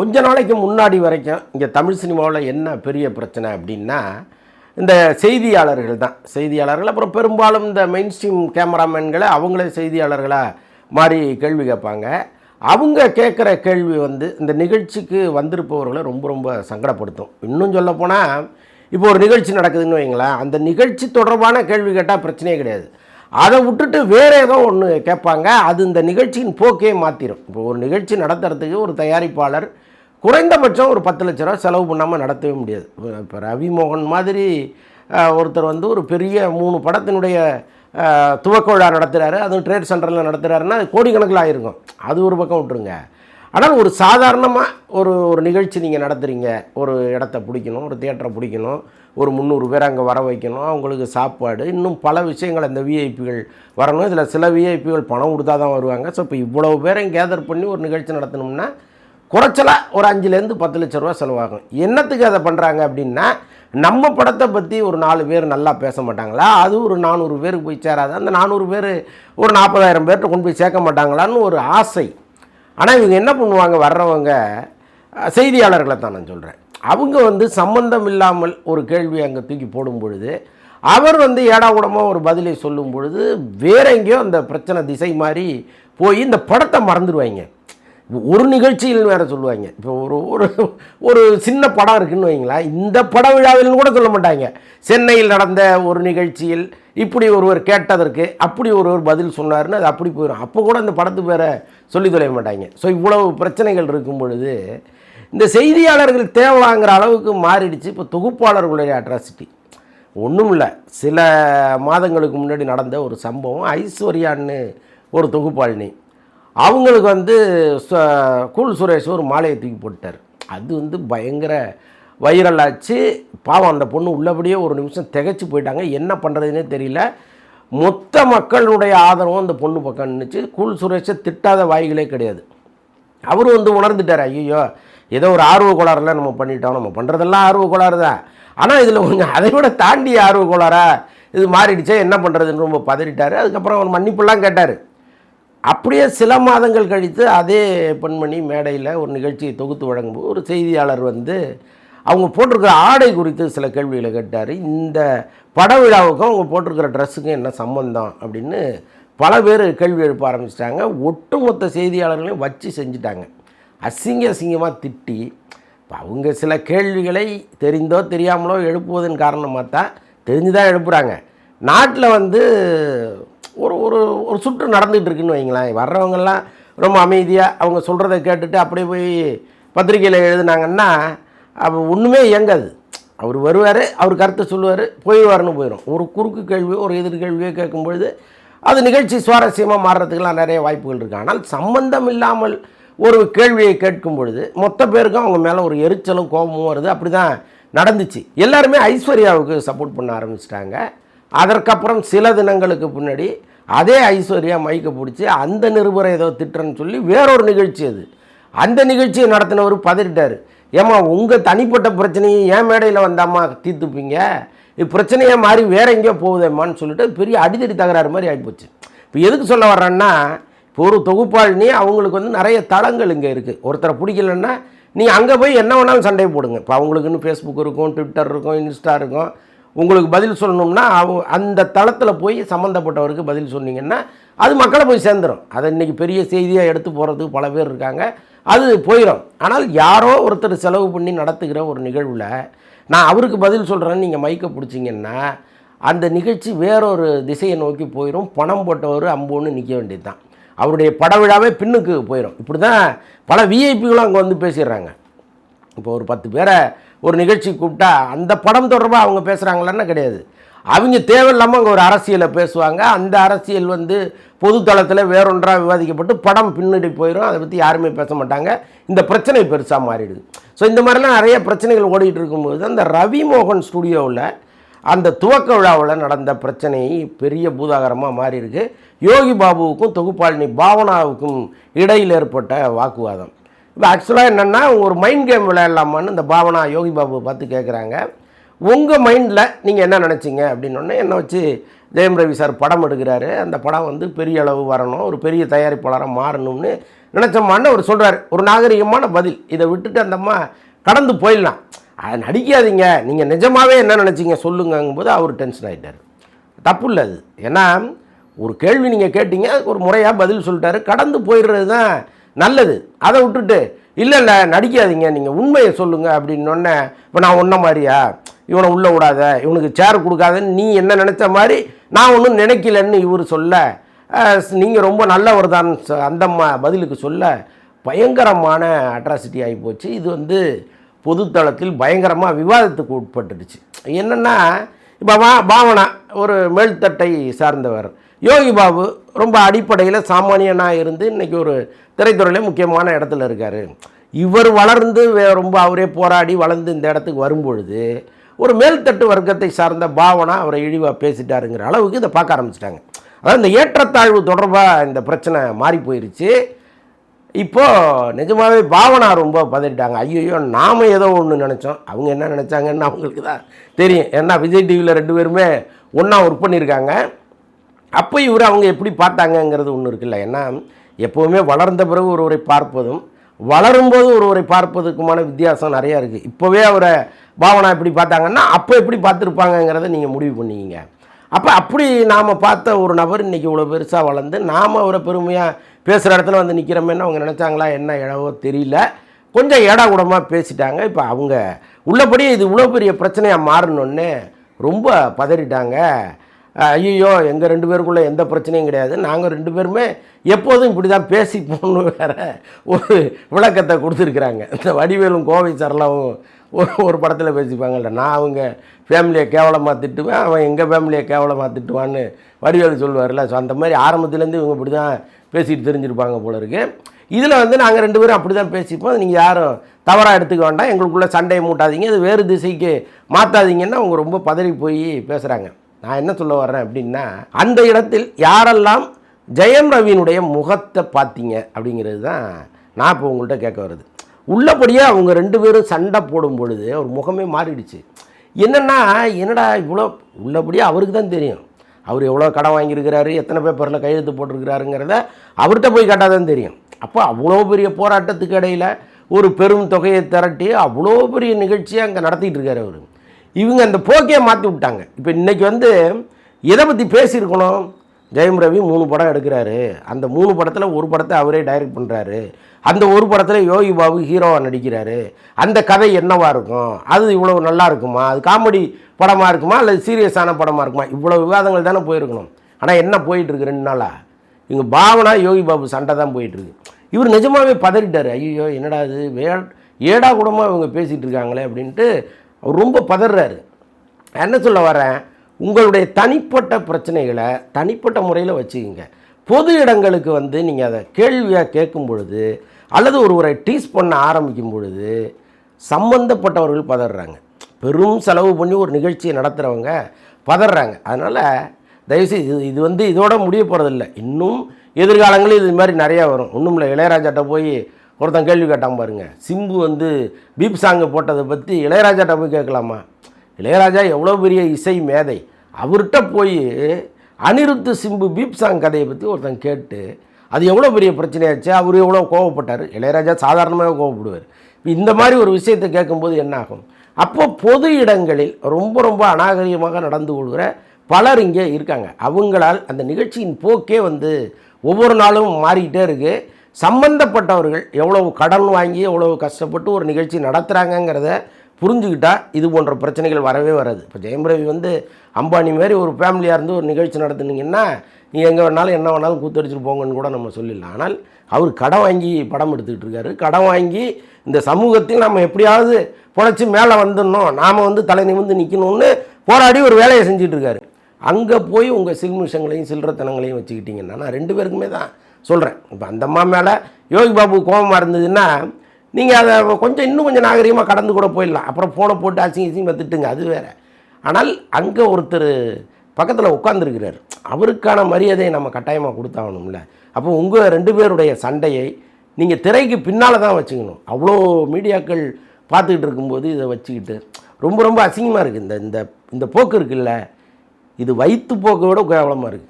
கொஞ்ச நாளைக்கு முன்னாடி வரைக்கும் இங்கே தமிழ் சினிமாவில் என்ன பெரிய பிரச்சனை அப்படின்னா இந்த செய்தியாளர்கள் தான். செய்தியாளர்கள் அப்புறம் பெரும்பாலும் இந்த மெயின் ஸ்ட்ரீம் கேமராமேன்களை அவங்களே செய்தியாளர்களாக மாறி கேள்வி கேட்பாங்க. அவங்க கேட்குற கேள்வி வந்து இந்த நிகழ்ச்சிக்கு வந்திருப்பவர்களை ரொம்ப ரொம்ப சங்கடப்படுத்தும். இன்னும் சொல்லப்போனால் இப்போ ஒரு நிகழ்ச்சி நடக்குதுன்னு வைங்களேன் அந்த நிகழ்ச்சி தொடர்பான கேள்வி கேட்டால் பிரச்சனையே கிடையாது. அதை விட்டுட்டு வேறு ஏதோ ஒன்று கேட்பாங்க. அது இந்த நிகழ்ச்சியின் போக்கே மாற்றிடும் இப்போ ஒரு நிகழ்ச்சி நடத்துறதுக்கு ஒரு தயாரிப்பாளர் குறைந்தபட்சம் ஒரு பத்து லட்ச ரூபா செலவு பண்ணாமல் நடத்தவே முடியாது. இப்போ ரவிமோகன் மாதிரி ஒருத்தர் வந்து ஒரு பெரிய மூணு படத்தினுடைய அஹ், துவக்க விழா நடத்துகிறாரு அதுவும் ட்ரேட் சென்டரில் நடத்துகிறாருன்னா அது கோடிக்கணக்கில் ஆயிருக்கும். அது ஒரு பக்கம் விட்டுருங்க. ஆனால் ஒரு சாதாரணமாக ஒரு ஒரு நிகழ்ச்சி நீங்கள் நடத்துகிறீங்க ஒரு இடத்த பிடிக்கணும் ஒரு தியேட்டரை பிடிக்கணும் ஒரு முந்நூறு பேர் அங்கே வர வைக்கணும் அவங்களுக்கு சாப்பாடு இன்னும் பல விஷயங்கள் அந்த விஐபிகள் வரணும். இதில் சில விஐபிகள் பணம் கொடுத்தா தான் வருவாங்க. ஸோ இப்போ இவ்வளோ பேரையும் கேதர் பண்ணி ஒரு நிகழ்ச்சி நடத்தணும்னா குறைச்சலாக ஒரு அஞ்சுலேருந்து பத்து லட்ச ரூபா செலவாகும். என்னத்துக்கு அதை பண்ணுறாங்க அப்படின்னா நம்ம படத்தை பற்றி ஒரு நாலு பேர் நல்லா பேச மாட்டாங்களா? அது ஒரு நானூறு பேருக்கு போய் சேராது. அந்த நானூறு பேர் ஒரு நாற்பதாயிரம் பேர்கிட்ட கொண்டு போய் சேர்க்க மாட்டாங்களான்னு ஒரு ஆசை. ஆனால் இவங்க என்ன பண்ணுவாங்க? வர்றவங்க செய்தியாளர்களை தான் நான் சொல்கிறேன் அவங்க வந்து சம்மந்தம் இல்லாமல் ஒரு கேள்வி அங்கே தூக்கி போடும் பொழுது அவர் வந்து ஏடாகூடமாக ஒரு பதிலை சொல்லும் பொழுது வேற எங்கேயோ அந்த பிரச்சனை திசை மாதிரி போய் இந்த படத்தை மறந்துடுவாங்க. ஒரு நிகழ்ச்சியில் வேறு சொல்லுவாங்க. இப்போ ஒரு ஒரு ஒரு சின்ன படம் இருக்குன்னு வைங்களேன் இந்த பட விழாவில்னு கூட சொல்ல மாட்டாங்க. சென்னையில் நடந்த ஒரு நிகழ்ச்சியில் இப்படி ஒருவர் கேட்டதற்கு அப்படி ஒருவர் பதில் சொன்னார்னு அது அப்படி போயிடும் அப்போ கூட இந்த படத்து பேரை சொல்லி தொலைய மாட்டாங்க. ஸோ இவ்வளவு பிரச்சனைகள் இருக்கும் பொழுது இந்த செய்தியாளர்கள் தேவைங்கிற அளவுக்கு மாறிடுச்சு இப்போ தொகுப்பாளர்களுடைய அட்ராசிட்டி ஒன்றும் இல்லை. சில மாதங்களுக்கு முன்னாடி நடந்த ஒரு சம்பவம் ஐஸ்வர்யான்னு ஒரு தொகுப்பாளினி. அவங்களுக்கு வந்து ச- கூல் சுரேஷ் ஒரு மாலையை தூக்கி போட்டார் அது வந்து பயங்கர வைரல் ஆச்சு. பாவம் அந்த பொண்ணு உள்ளபடியே ஒரு நிமிஷம் திகைச்சு போயிட்டாங்க. என்ன பண்ணுறதுனே தெரியல. மொத்த மக்களுடைய ஆதரவும் அந்த பொண்ணு பக்கம் நின்றுச்சு கூல் சுரேஷை திட்டாத வாய்களே கிடையாது. அவரும் வந்து உணர்ந்துட்டார். ஐயோ ஏதோ ஒரு ஆர்வ கோளாறுலாம் நம்ம பண்ணிட்டோம். நம்ம பண்ணுறதெல்லாம் ஆர்வ கோளாறு தான். ஆனால் இதில் கொஞ்சம் அதை விட தாண்டி ஆர்வ கோளாறா இது மாறிடுச்சே என்ன பண்ணுறதுன்னு ரொம்ப பதறிட்டார். அதுக்கப்புறம் அவர் மன்னிப்புலாம் கேட்டார். அப்படியே சில மாதங்கள் கழித்து அதே பெண்மணி மேடையில் ஒரு நிகழ்ச்சியை தொகுத்து வழங்கும்போது ஒரு செய்தியாளர் வந்து அவங்க போட்டிருக்கிற ஆடை குறித்து சில கேள்விகளை கேட்டார். இந்த பட விழாவுக்கும் அவங்க போட்டிருக்கிற ட்ரெஸ்ஸுக்கும் என்ன சம்பந்தம் அப்படின்னு பல பேர் கேள்வி எழுப்ப ஆரம்பிச்சிட்டாங்க. ஒட்டுமொத்த செய்தியாளர்களையும் வச்சு செஞ்சுட்டாங்க. அசிங்க அசிங்கமாக திட்டி இப்போ அவங்க சில கேள்விகளை தெரிந்தோ தெரியாமலோ எழுப்புவதன் காரணமாக தான் தெரிஞ்சு தான் எழுப்புகிறாங்க நாட்டில் வந்து ஒரு ஒரு ஒரு சுற்று நடந்துகிட்டு இருக்குன்னு வைங்களேன். வர்றவங்கெல்லாம் ரொம்ப அமைதியாக அவங்க சொல்கிறத கேட்டுட்டு அப்படியே போய் பத்திரிக்கையில் எழுதுனாங்கன்னா அப்போ ஒன்றுமே இயங்காது. அவர் வருவார் அவர் கருத்தை சொல்லுவார் போயிடுவார்னு போயிடும் ஒரு குறுக்கு கேள்வியோ ஒரு எதிர்கேள்வியோ கேட்கும்பொழுது அது நிகழ்ச்சி சுவாரஸ்யமாக மாறுறதுக்கெல்லாம் நிறைய வாய்ப்புகள் இருக்குது ஆனால் சம்பந்தம் இல்லாமல் ஒரு கேள்வியை கேட்கும் பொழுது மொத்த பேருக்கும் அவங்க மேலே ஒரு எரிச்சலும் கோபமும் வருது. அப்படி தான் நடந்துச்சு. எல்லாருமே ஐஸ்வர்யாவுக்கு சப்போர்ட் பண்ண ஆரம்பிச்சிட்டாங்க. அதற்கப்புறம் சில தினங்களுக்கு பின்னாடி அதே ஐஸ்வர்யா மைக்கை பிடிச்சி அந்த நிருபரை ஏதோ திட்டுறன்னு சொல்லி வேறொரு நிகழ்ச்சி அது. அந்த நிகழ்ச்சியை நடத்தினவர் பதறிட்டார். ஏம்மா உங்கள் தனிப்பட்ட பிரச்சனையை ஏன் மேடையில் வந்தாம்மா தீர்த்துப்பீங்க? இது பிரச்சனையே மாறி வேற எங்கேயோ போகுதேம்மான்னு சொல்லிட்டு பெரிய அடிதடி தகராறு மாதிரி ஆகிப்போச்சு இப்போ எதுக்கு சொல்ல வர்றேன்னா இப்போ ஒரு தொகுப்பாளினி அவங்களுக்கு வந்து நிறைய தளங்கள் இங்கே இருக்குது ஒருத்தரை பிடிக்கலன்னா நீங்கள் அங்கே போய் என்ன வேணாலும் சண்டை போடுங்க. இப்போ அவங்களுக்குன்னு ஃபேஸ்புக் இருக்கும் ட்விட்டர் இருக்கும் இன்ஸ்டா இருக்கும். உங்களுக்கு பதில் சொல்லணும்னா அவங்க அந்த தளத்தில் போய் சம்மந்தப்பட்டவருக்கு பதில் சொன்னீங்கன்னா அது மக்களை போய் சேர்ந்துடும் அதை இன்றைக்கி பெரிய செய்தியாக எடுத்து போகிறதுக்கு பல பேர் இருக்காங்க. அது போயிடும் ஆனால் யாரோ ஒருத்தர் செலவு பண்ணி நடத்துகிற ஒரு நிகழ்வில் நான் அவருக்கு பதில் சொல்கிறேன்னு நீங்கள் மைக்கை பிடிச்சிங்கன்னா அந்த நிகழ்ச்சி வேறொரு திசையை நோக்கி போயிடும் பணம் போட்டவர் அம்போன்னு நிற்க வேண்டியது தான் அவருடைய பட விழாவே பின்னுக்கு போயிடும் இப்படி தான் பல விஐபிகளும் அங்கே வந்து பேசிடுறாங்க. இப்போ ஒரு பத்து பேரை ஒரு நிகழ்ச்சி கூப்பிட்டா அந்த படம் தொடர்பாக அவங்க பேசுகிறாங்களான்னு கிடையாது. அவங்க தேவையில்லாமல் அங்கே ஒரு அரசியலை பேசுவாங்க. அந்த அரசியல் வந்து பொதுத்தளத்தில் வேறொன்றாக விவாதிக்கப்பட்டு படம் பின்னாடி போயிடும் அதை பற்றி யாருமே பேச மாட்டாங்க. இந்த பிரச்சனை பெருசாக மாறிடுது. ஸோ இந்த மாதிரிலாம் நிறைய பிரச்சனைகள் ஓடிட்டு இருக்கும்போது அந்த ரவி மோகன் ஸ்டுடியோவில் அந்த துவக்க விழாவில் நடந்த பிரச்சனை பெரிய பூதாகரமாக மாறி இருக்கு யோகி பாபுவுக்கும் தொகுப்பாளினி பாவனாவுக்கும் இடையில் ஏற்பட்ட வாக்குவாதம். இப்போ ஆக்சுவலாக என்னென்னா ஒரு மைண்ட் கேம் விளையாடலாமான்னு இந்த பாவனா யோகி பாபு பார்த்து கேட்குறாங்க உங்கள் மைண்டில் நீங்கள் என்ன நினச்சிங்க? அப்படின்னோடனே என்னை வச்சு ஜெயம் ரவி சார் படம் எடுக்கிறாரு. அந்த படம் வந்து பெரிய அளவு வரணும் ஒரு பெரிய தயாரிப்பாளராக மாறணும்னு நினச்சம்மான்னு அவர் சொல்கிறார் ஒரு நாகரிகமான பதில். இதை விட்டுட்டு அந்தம்மா கடந்து போயிடலாம். அதை நடிக்காதீங்க. நீங்கள் நிஜமாகவே என்ன நினச்சிங்க சொல்லுங்கங்கும்போது அவர் டென்ஷன் ஆகிட்டார் தப்பு இல்லை அது. ஏன்னா ஒரு கேள்வி நீங்கள் கேட்டீங்க அதுக்கு ஒரு முறையாக பதில் சொல்லிட்டாரு. கடந்து போயிடுறது தான் நல்லது. அதை விட்டுட்டு இல்லை இல்லை நடிக்காதீங்க. நீங்கள் உண்மையை சொல்லுங்கள் அப்படின்னொன்னே இப்போ நான் ஒன்றை மாதிரியா? இவனை உள்ளே விடாத. இவனுக்கு சேர் கொடுக்காதன்னு நீ என்ன நினச்ச மாதிரி நான் ஒன்றும் நினைக்கலன்னு இவர் சொல்ல நீங்கள் ரொம்ப நல்லவர் தான். அந்த ம பதிலுக்கு சொல்ல பயங்கரமான அட்ராசிட்டி ஆகி போச்சு. இது வந்து பொதுத்தளத்தில் பயங்கரமாக விவாதத்துக்கு உட்பட்டுடுச்சு. என்னென்னா இப்போ வா பாவனா ஒரு மேல்தட்டை சார்ந்தவர். யோகி பாபு ரொம்ப அடிப்படையில் சாமானியனாக இருந்து இன்றைக்கி ஒரு திரைத்துறையில் முக்கியமான இடத்துல இருக்கார். இவர் வளர்ந்து வே- ரொம்ப அவரே போராடி வளர்ந்து இந்த இடத்துக்கு வரும்பொழுது ஒரு மேல்தட்டு வர்க்கத்தை சார்ந்த பாவனா அவரை இழிவாக பேசிட்டாருங்கிற அளவுக்கு இதை பார்க்க ஆரம்பிச்சிட்டாங்க. அதாவது இந்த ஏற்றத்தாழ்வு தொடர்பாக இந்த பிரச்சனை மாறி போயிருச்சு. இப்போது நிஜமாகவே பாவனா ரொம்ப பதறிட்டாங்க. ஐயோ நாம ஏதோ ஒன்று நினச்சோம். அவங்க என்ன நினச்சாங்கன்னு அவங்களுக்கு தான் தெரியும். ஏன்னா விஜய் டிவியில் ரெண்டு பேருமே ஒன்றா ஒர்க் பண்ணியிருக்காங்க. அப்போ இவர் அவங்க எப்படி பார்த்தாங்கங்கிறது ஒன்று இருக்குல்ல. ஏன்னா எப்போவுமே வளர்ந்த பிறகு ஒருவரை பார்ப்பதும் வளரும்போது ஒருவரை பார்ப்பதுக்குமான வித்தியாசம் நிறையா இருக்குது இப்போவே அவரை பாவனா எப்படி பார்த்தாங்கன்னா அப்போ எப்படி பார்த்துருப்பாங்கங்கிறத நீங்கள் முடிவு பண்ணிக்கிங்க. அப்போ அப்படி நாம் பார்த்த ஒரு நபர் இன்றைக்கி இவ்வளோ பெருசாக வளர்ந்து நாம் அவரை பெருமையாக பேசுகிற இடத்துல வந்து நிற்கிறோமேன்னு அவங்க நினச்சாங்களா என்ன இழவோ தெரியல. கொஞ்சம் ஏடா கூடமாக பேசிட்டாங்க. இப்போ அவங்க உள்ளபடி இது இவ்வளோ பெரிய பிரச்சனையாக மாறணுன்னு ரொம்ப பதறிட்டாங்க. ஐயோ எங்கள் ரெண்டு பேருக்குள்ளே எந்த பிரச்சனையும் கிடையாது. நாங்கள் ரெண்டு பேருமே எப்போதும் இப்படி தான் பேசிப்போம்னு வேற ஒரு விளக்கத்தை கொடுத்துருக்குறாங்க. இந்த வடிவேலும் கோவை சரளாவும் ஒரு ஒரு படத்தில் பேசிப்பாங்கல்ல நான் அவங்க ஃபேமிலியை கேவலமாக திட்டுவேன் அவன் எங்கள் ஃபேமிலியை கேவலமாக திட்டுவான்னு வடிவேலு சொல்லுவார்ல ஸோ அந்த மாதிரி ஆரம்பத்துலேருந்து இவங்க இப்படி தான் பேசிட்டு தெரிஞ்சிருப்பாங்க போல இருக்குது இதில் வந்து நாங்கள் ரெண்டு பேரும் அப்படி தான் பேசிப்போம். நீங்கள் யாரும் தவறாக எடுத்துக்க வேண்டாம். எங்களுக்குள்ளே சண்டையை மூட்டாதீங்க. அது வேறு திசைக்கு மாற்றாதீங்கன்னா அவங்க ரொம்ப பதறி போய் பேசுகிறாங்க நான் என்ன சொல்ல வர்றேன் அப்படின்னா அந்த இடத்தில் யாரெல்லாம் ஜெயம் ரவியினுடைய முகத்தை பார்த்தீங்க அப்படிங்கிறது தான் நான் இப்போ உங்கள்கிட்ட கேட்க வருது. உள்ளபடியே அவங்க ரெண்டு பேரும் சண்டை போடும் பொழுது அவர் முகமே மாறிடுச்சு. என்னென்னா என்னடா இவ்வளோ உள்ளபடியே அவருக்கு தான் தெரியும். அவர் எவ்வளோ கடன் வாங்கியிருக்கிறாரு எத்தனை பேப்பரில் கையெழுத்து போட்டிருக்கிறாருங்கிறத அவர்கிட்ட போய் கேட்டால் தான் தெரியும். அப்போ அவ்வளோ பெரிய போராட்டத்துக்கு இடையில் ஒரு பெரும் தொகையை திரட்டி அவ்வளோ பெரிய நிகழ்ச்சியை அங்கே நடத்திட்டு இருக்கார் அவர். இவங்க அந்த போக்கே மாற்றி விட்டாங்க. இப்போ இன்றைக்கி வந்து எதை பற்றி பேசியிருக்கணும்? ஜெயம் ரவி மூணு படம் எடுக்கிறாரு. அந்த மூணு படத்தில் ஒரு படத்தை அவரே டைரக்ட் பண்ணுறாரு அந்த ஒரு படத்தில் யோகி பாபு ஹீரோவாக நடிக்கிறாரு. அந்த கதை என்னவா இருக்கும்? அது இவ்வளோ நல்லா இருக்குமா? அது காமெடி படமாக இருக்குமா? அல்லது சீரியஸான படமாக இருக்குமா? இவ்வளோ விவாதங்கள் தானே போயிருக்கணும். ஆனால் என்ன போயிட்டுருக்கு ரெண்டு நாளாக இவங்க பாவனா யோகி பாபு சண்டை தான் போயிட்டுருக்கு இவர் நிஜமாவே பதறிட்டார். ஐயோ என்னடா இது? வே ஏடா கூடமாக இவங்க பேசிகிட்டு இருக்காங்களே அப்படின்ட்டு அவர் ரொம்ப பதறாரு. என்ன சொல்ல வரேன்? உங்களுடைய தனிப்பட்ட பிரச்சனைகளை தனிப்பட்ட முறையில் வச்சுக்கிங்க. பொது இடங்களுக்கு வந்து நீங்கள் அதை கேள்வியாக கேட்கும் பொழுது அல்லது ஒருவரை டீஸ் பண்ண ஆரம்பிக்கும் பொழுது சம்பந்தப்பட்டவர்கள் பதறாங்க. பெரும் செலவு பண்ணி ஒரு நிகழ்ச்சியை நடத்துகிறவங்க பதறாங்க. அதனால் தயவுசெய்து இது இது வந்து இதோட முடிய போகிறதில்ல இன்னும் எதிர்காலங்களில் இது மாதிரி நிறையா வரும். ஒன்றும் இல்லை இளையராஜாட்ட போய் ஒருத்தன் கேள்வி கேட்டான் பாருங்க. சிம்பு வந்து பீப் சாங்கு போட்டதை பற்றி இளையராஜாட்ட போய் கேட்கலாமா? இளையராஜா எவ்வளோ பெரிய இசை மேதை. அவர்கிட்ட போய் அனிருத்து சிம்பு பீப் சாங் கதையை பற்றி ஒருத்தன் கேட்டு அது எவ்வளோ பெரிய பிரச்சனையாச்சு? அவர் எவ்வளோ கோவப்பட்டார்? இளையராஜா சாதாரணமாக கோவப்படுவார். இந்த மாதிரி ஒரு விஷயத்தை கேட்கும்போது என்ன ஆகும் அப்போ பொது இடங்களில் ரொம்ப ரொம்ப அநாகரிகமாக நடந்து கொள்கிற பலர் இங்கே இருக்காங்க. அவங்களால் அந்த நிகழ்ச்சியின் போக்கே வந்து ஒவ்வொரு நாளும் மாறிக்கிட்டே இருக்குது சம்பந்தப்பட்டவர்கள் எவ்வளவு கடன் வாங்கி எவ்வளவு கஷ்டப்பட்டு ஒரு நிகழ்ச்சி நடத்துகிறாங்கங்கிறத புரிஞ்சுக்கிட்டால் இது போன்ற பிரச்சனைகள் வரவே வராது. இப்போ ஜெயம் ரவி வந்து அம்பானி மாதிரி ஒரு ஃபேமிலியாக இருந்து ஒரு நிகழ்ச்சி நடத்துனீங்கன்னா நீ எங்கே வேணாலும் என்ன வேணாலும் கூத்தடிச்சுட்டு போங்கன்னு கூட நம்ம சொல்லிடலாம். ஆனால் அவர் கடன் வாங்கி படம் எடுத்துக்கிட்டு இருக்காரு. கடன் வாங்கி இந்த சமூகத்தில் நம்ம எப்படியாவது பொழைச்சி மேலே வந்துடணும். நாம் வந்து தலை நிமிர்ந்து நிற்கணும்னு போராடி ஒரு வேலையை செஞ்சிட்ருக்காரு அங்கே போய் உங்கள் சில்மிஷங்களையும் சில்லறத்தனங்களையும் வச்சுக்கிட்டிங்கன்னா ரெண்டு பேருக்குமே தான் சொல்கிறேன் இப்போ அந்த அம்மா மேலே யோகி பாபு கோபமாக இருந்ததுன்னா நீங்கள் அதை கொஞ்சம் இன்னும் கொஞ்சம் நாகரிகமாக கடந்து கூட போயிடலாம். அப்புறம் ஃபோனை போட்டு அசிங்க அசிங்க திட்டுங்க அது வேறு. ஆனால் அங்கே ஒருத்தர் பக்கத்தில் உட்காந்துருக்கிறார் அவருக்கான மரியாதையை நம்ம கட்டாயமாக கொடுத்தாகணும்ல. அப்போ உங்கள் ரெண்டு பேருடைய சண்டையை நீங்கள் திரைக்கு பின்னால் தான் வச்சுக்கணும். அவ்வளோ மீடியாக்கள் பார்த்துக்கிட்டு இருக்கும்போது இதை வச்சுக்கிட்டு ரொம்ப ரொம்ப அசிங்கமாக இருக்குது இந்த இந்த இந்த போக்கு இருக்குல்ல. இது வயிற்று போக்கை விட கேவலமாக இருக்குது